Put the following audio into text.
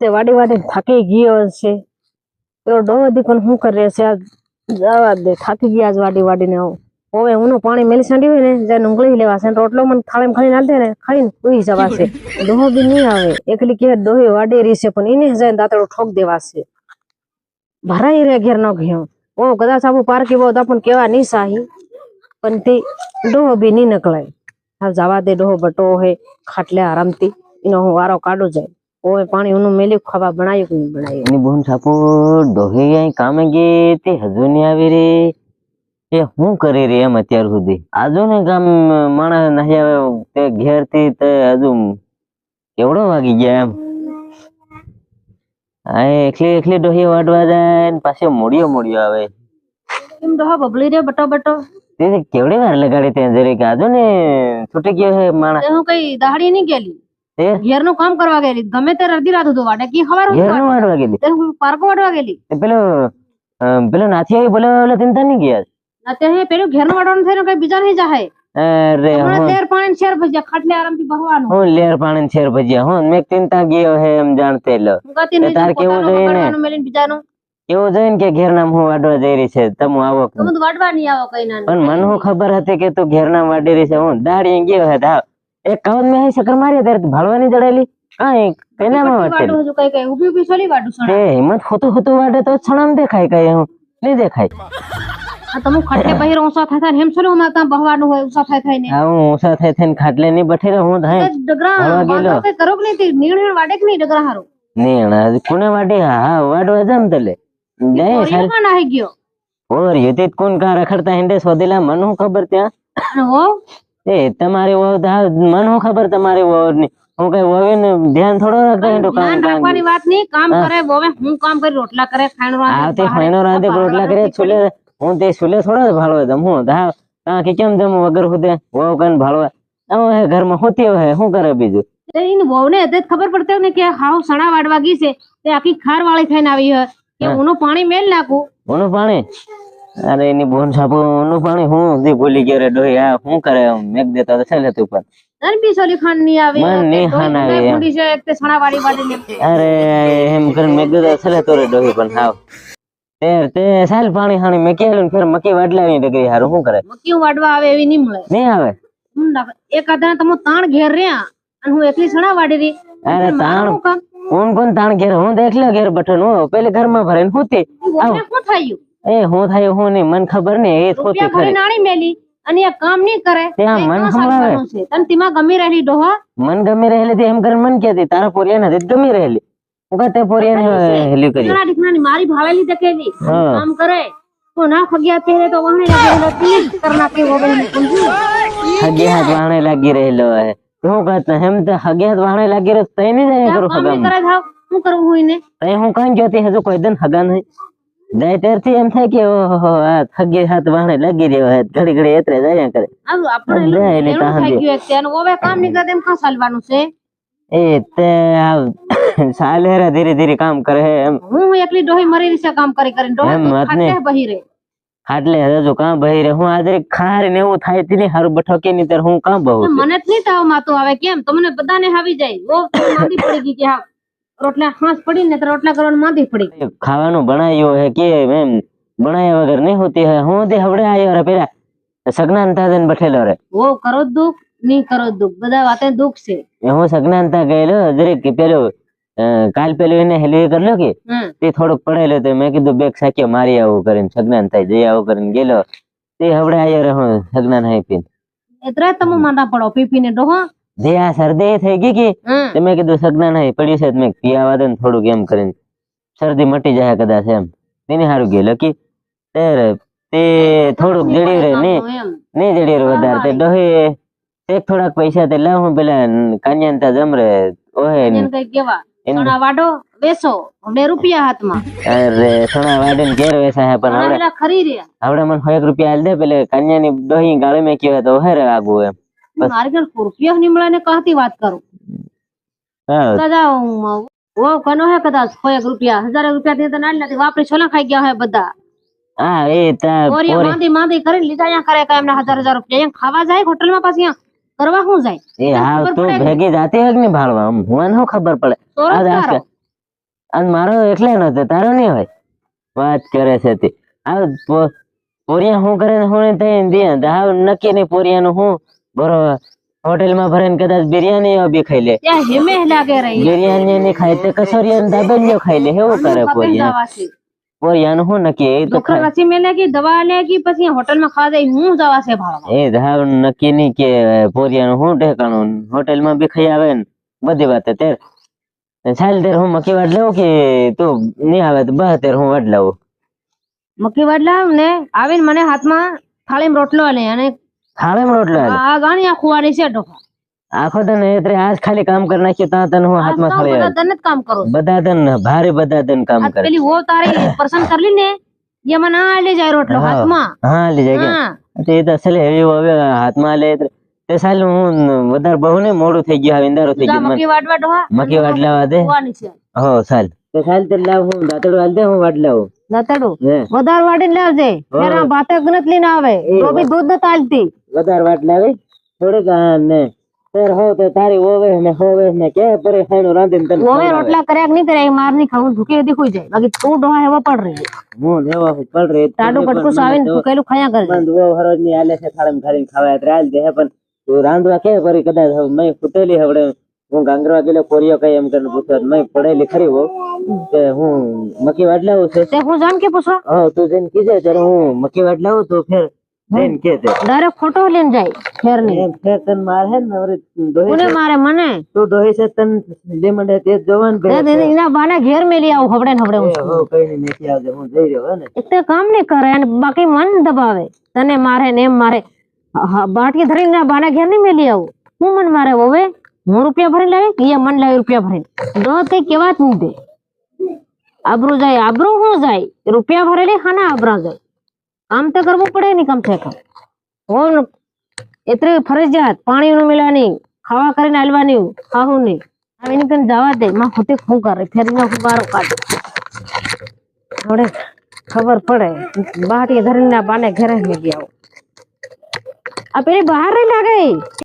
તે વાડી વાડી થાકી ગયો છે એવો ડોહો દીકરો શું કરે છે? આ જવા દે, થાકી ગયા જ વાડી વાડીને હવે હું પાણી મેલી સાંડી હોય ને જઈને ઉંગળી લેવા રોટલો મને થાળે ખાલી નાલ દે ને, ખાઈને ઉઈ જવા છે. ડોહો બી નહીં આવે. એકલી કે ડોહી વાડી રહી છે, પણ એને જાય દાંતડું ઠોક દેવા છે. ભરાઈ રે ઘેર નો ઘેર. ઓ, કદાચ આપણું પારકી બહુ પણ કેવા નહીં સાહી. પણ તે ડોહો બી નહીં નકળાય. હા જવા દે ડોહો, બટો હે, ખાટલે આરામથી. એનો હું વારો કાઢો જાય. ઓય પાણી ઉનું મેલ્યું ખાવા બનાવ્યું કે નહીં બનાવ્યું? એની બોન સાપુ ડોહી અહીં કામે ગઈ તે હજુ નહીં આવી રે. એ શું કરી રહી એમ અત્યાર સુધી? આજુ ને કામ માણસ નહીં આવે તે ઘેરથી તે હજુ કેવડો વાગી ગયા એમ. આ એકલી એકલી ડોહી વાડવા જાય ને પાછી મોડિયો મોડિયો આવે. એમ ડોહો બબલી રે બટો બટો. તે કેવડી વાર લગાડી ત્યાં જરીક આજુ ને છૂટી ગયો છે માણસ? તે હું કઈ દહાડી નહીં ગયેલી? તે ઘેરનું કામ કરવા ગયેલી. ગમે તે અડધી રાત હતું વાડે કી ખબર ઘેરનું વાડવા ગયેલી? તે પાર્કો વાડવા ગયેલી. પેલો પેલો નાથી આવી બોલે ઓલે ચિંતા નહીં ગયા? ના તે હે પેલું ઘેરનું વાડવાનું થઈને કઈ બીજા નહીં જાહે? અરે હું. તેર પાણી શેર ભજ્યા ખાટલે આરામથી બહવાનું હું લેર પાણી શેર ભજીયા હું મેં ચિંતા ગયો હે એમ જાણતે લો. તાર કેવું જોઈએ ને? બીજાનું. એવું જોઈએ કે ઘેર નામ હું વાડવા જઈ રહી છે? તમે આવો તમે વાડવા નહીં આવો કઈ ના પણ મને હું ખબર હતી કે તું ઘેર નામ વાડી રહી છે? હું દાડી ગયો હે એક કવત મેં અહીં ચક્કર મારી ત્યારે ભાળવાની જડેલી. કાંઈ નામાં વાટે વાડું વાડું તે હિંમત હોતું હોતું વાટે તો છણમ દેખાય કઈ હું નહીં દેખાય. આ તમે ખાટલે બહિર ઓસા થાય થાય હેમ સોલી ઉમાં કાં બહવાનું હોય ઓસા થાય થાય ને. હા હું ઊંચા થાય થઈને ખાટલે ની બેઠી રહું હું થાય. તે ડગરા ગયેલો. કઈ કરો કે નહીં તે નીણ નીણ વાડે કે નહીં ડગરા હારું? નહીં કોને વાડે? હા વાડો જમ તલે. જાય સાલ કોરિયામાં નાહી ગયો. ઓર યુતિત કોણ કા રખડતા હિંડે સોદેલા મન હું ખબર ત્યાં? હો એ તમારી મને ખબર તમારે હું કઈ ને ધ્યાન થોડો રાખતા હિંડો કામ કામ રાખવાની વાત નહીં કામ કરે બોવે હું કામ કરી રોટલા કરે ખાણું રાંધે, આવતી બહાર ફાઈનો રાંધે રોટલા કરે રાંધે, હું તે છોલે થોડો ભાળો હું તા કે કેમ જમ વગર હુદે કન ભાળો આવો હે ઘરમાં હોતી હે શું કરે બીજું? તે ઈને વહુને તે જ ખબર પડતી ને કે હાવ સણા વાડવા ગઈ છે તે આખી ખાર વાળી થઈને આવી હોય કે હા. પાણી મેલ નાખું. ઊનું પાણી? અરે એની બોન સાપુ નું પાણી હું દી ભૂલી ગયો રે ડોહી આ શું કરે મેઘ દેતા તો ચાલે તું પણ. તને બી સોલી ખાનની આવી મનની ખાન આવી એમ. ભૂંડી છે એક તે સણાવાડી વાડી અરે એમ કર મેક દેતા ચાલે તો રે ડોહી પણ હાવ. તે તે સાલ પાણી હાણી મેં કેલું ફેર મકી વાડલાવી દગરી હારું શું કરે? મકી વાડવા આવે એવી ની મળે. નહીં આવે? એક આદા તમો તાણ ઘેર રહ્યા અને હું એકલી સણાવાડી રી અરે તાણ. કોણ કોણ તાણ ઘેર? હું દેખલા ઘેર બટન હું પેલે ઘરમાં ભરીને હુતી વહુને શું થયું? એ હું થાય હું નહીં. મને ખબર ને એ ખોટી ખરી નાણી મેલી અને એ કામ નહીં કરે. ત્યાં તે મન સંભળાવે. છે. તને તેમાં ગમી રહેલી ડોહા? મન ગમી રહેલી હતી એમ કરીને મન કહેતી તારા પોરિયા નથી ગમી રહેલી. હું કહે તે પોરિયા હેલી કરી. દીકરા દીકરાની મારી ભાવેલી દેખેલી હા. કામ કરે. કો ના ફગ્યા પહેરે તો વહાણે લાગે પ્લીઝ કરના કે વગેરે ને હગે હાથ વાણે લાગી રહેલો હે. હું કહેતો હેમ તો હગે હાથ વાણે લાગી રહ્યો તઈ નહીં જાય કરું હગામ કરે થાવ. હું કરું હું ને તઈ હું કાંઈ જોતી હજુ કોઈ દિન હગા નહીં. જાય થી એમ થાય કે ઓહો આ થગે હાથ વાણે લાગી રહ્યો હે ઘડી ઘડી એતરે જાય કરે. આમ આપણે જાય ને થઈ ગયું છે અને હવે કામ નહીં કરે એમ કા ચાલવાનું છે. એ તે આ સાલે રે ધીરે ધીરે કામ કરે હે એમ. હું એકલી ડોહી મરી રહી છે કામ કરી કરીને ડોહી તો ખાટલે બહી રહે. ખાટલે હજુ કાં બહી રે હું આજે ખાર ને એવું થાય તેની હારું બઠકે ની તર હું કાં બહુ મને જ નહીં તાવ માતો આવે કેમ? તમને બધાને આવી જાય. ઓ માંદી પડી ગઈ કે હા. રોટલા હાંસ પડી ને તો રોટલા કરવાનું માંથી પડી. ખાવાનું બનાવ્યું હે કે એમ બનાવ્યા વગર નહીં હોતી હે. હું તે હવડે આવ્યો રે પેલા. સગનાનતા જઈને બેઠેલો રે. ઓ કરો દુખ નહીં કરો દુખ. બધા વાતે દુઃખ છે. એ હું સગનાનતા ગયેલો જરીક કે પેલો કાલ પેલું એને હેલી કરલો કે તે થોડોક પડેલો તો મેં કીધું બેગ સાક્યો મારી આવું કરીને સગનાનતા જઈ આવું કરીને ગયેલો. તે હવડે આયો રે હું સગનાન આપીને એતરા તમે માંદા પડો પીપીને ડોહા. જે આ શરદી થઈ ગઈ કે હમ. તે મેં કીધું સગનાન હે પડ્યું છે તો મેં પીવા દે ને થોડુંક એમ કરીને. શરદી મટી જાય કદાચ એમ. તેને સારું ગયેલો કે ત્યારે તે થોડુંક જડ્યું રે નહીં એમ. નહીં જડ્યું રે વધારે. તે ડોહી એક થોડાક પૈસા તે લાવ હું પેલા કાન્યાન તા જમરે ઓહે એને કઈ કેવા? એમ. સોના વાડો બેસો હવે રૂપિયા હાથમાં. અરે સોના વાડીને ઘેર વેસા હે પણ સોના હવડે પેલા ખરી રહ્યા. હવડે મને સો એક રૂપિયા હાલ દે પેલે કાન્યાની ડોહી ગાળી મેં કહેવાય તો ઓહે રે આગું એમ. બસ. મારી ઘર રૂપિયા નહીં મળે ને કહતી વાત કરું? હા. કદાચ વો કનો હે કદાચ સો એક રૂપિયા હજાર રૂપિયા થી તો ના નથી વાપરી છોલા ખાઈ ગયા હે બધા. હા એ તા ઓરિયા પોરી માંદી માંદી કરીને લીધા અહીંયા કરે કાંઈ એમના હજાર હજાર રૂપિયા. અહીંયા ખાવા જાય હોટલમાં પાછી અહીંયા? કરવા શું જાય? એ હા ખબર તું પડે ને. ભેગી જાતી હોય કે નહીં ભાળવા? આમ મને શું ખબર પડે? ચોરસ આ તારો. અને મારો એટલે નતો તારો નહીં હોય? વાત કરે છે તે. આ પો- પોરિયા શું કરે ને હું તે દે. હાવ નક્કી નહીં પોરિયાનું હું બરોબર હોટેલમાં ભરીને કદાચ બિરયાની બી ખાઈ લે ત્યાં હેમે લાગે રહી બિરયાની નહીં ખાય તે કસોરિયા દાબેલીઓ ખાઈ લે એવું કરે પોરિયા પોરિયાનું શું નક્કી એ તો ડોક્ટર ખાય રસી મેલે કે દવા લે કે પછી હોટલમાં ખાવા જાય હું જવા છે ભાડવા એ ધાવ નક્કી નહીં કે પોરિયાનું શું ઠેકાણું હોટેલમાં બી ખાઈ આવે ને બધી વાત તે ચાલ તેર હું મકી વાટ લઉં કે તું નહીં આવે તો બસ તેર હું વાટ લઉં મક્કી વાટલા ને આવીને મને હાથમાં થાળીમાં રોટલો લે અને થાળેમાં રોટલો. આ ગાણી આ ખુવાની છે ડોફા આખો તને એટલે આજ ખાલી કામ કરી નાખ્યું તા તને હું હાથમાં ખાલી બધા તને જ કામ કરો બધા તને ભારે બધા તને કામ કરે. પેલી વો તારી પસંદ કરલી ને એ મને આ લે જાય રોટલો હા. હાથમાં. હા લે જાય હા. કે તે તો અસલે હેવી હવે હાથમાં લે તે સાલ હું વધારે બહુ ને મોડું થઈ ગયું હવે અંધારું થઈ ગયું મકી વાટવા. ડોહા મકી વાટ લાવા દે. હો સાલ. તે સાલ તે લાવ હું દાંતડું આલ દે હું વાટ લાવું. દાતડું? વધારે વાટીને લાવજે. મેરા આ ભાતે ગણત લઈને આવે. એ તો બી દૂધ ન આલતી વધારે વાટ લાવી. થોડીક ને તેર હો તો તારી ઓવે ને હોવે ને કે પરેશાન રાંધીને તને હવે રોટલા કર્યા નહીં કર્યા માર નહીં ખાવું ભૂખી હતી ખુઈ જાય. બાકી તું ડોહા એવા પડ રહી. હું લેવા પડ રહી. ટાડું કટકુસ આવીને ભૂખેલું ખાયા કરજે બંધ બહુ હરોજની આલે છે થાળીમાં ખાલીને ખાવા ત્રાલ દે પણ તું રાંધવા કે પરી કદાચ હવે મેં ફૂટેલી હવડે હું ગાંગરવા ગયેલો કોરિયો કઈ એમ કરીને મેં પડેલી ખરી હો કે હું મકી વાટ લાવું છે. તે હું જાણ કે પૂછો હા તું જઈને કીધે ત્યારે હું મકી વાટ લાવું તો ફેર જઈને કે તે ડાયરેક્ટ ફોટો લઈને જાય ફેરની એમ ફેર તન માર હે ને ડોહી કોને મારે? મને. તો ડોહી છે તન જે મને તે જોવાનું પેલા તે એના બાને ઘેર મેલી આવું હવડે ને હવડે હું કઈ નહીં નથી આવજે હું જઈ રહ્યો હે ને. એક તો કામ ને કરે અને બાકી મન દબાવે. તને મારે ને એમ મારે. બાટકી ધરીને બાના ઘેર નહીં મેલી આવું. હું મન મારે હવે? હું રૂપિયા ભરી લાવે કે એ મન લાવે રૂપિયા ભરી દો તે કેવા જ નહીં દે. આબરૂ જાય આબરૂ હું જાય. રૂપિયા ભરેલી ખાના આબરા જાય. કામ તો કરવું પડે ને કમ સે કમ. હું એટલે ફરજિયાત. પાણી નું મિલવાની ખાવા કરીને આલવાની ખાવું નહીં. હવે એની કને જવા દે. માં હોતે શું કરે? ફેરીને ફુગારો કાઢે. હવે ખબર પડે. બાટી ધરીને બાને ઘરે ગયા આ પેલી બહાર નહીં લાગે?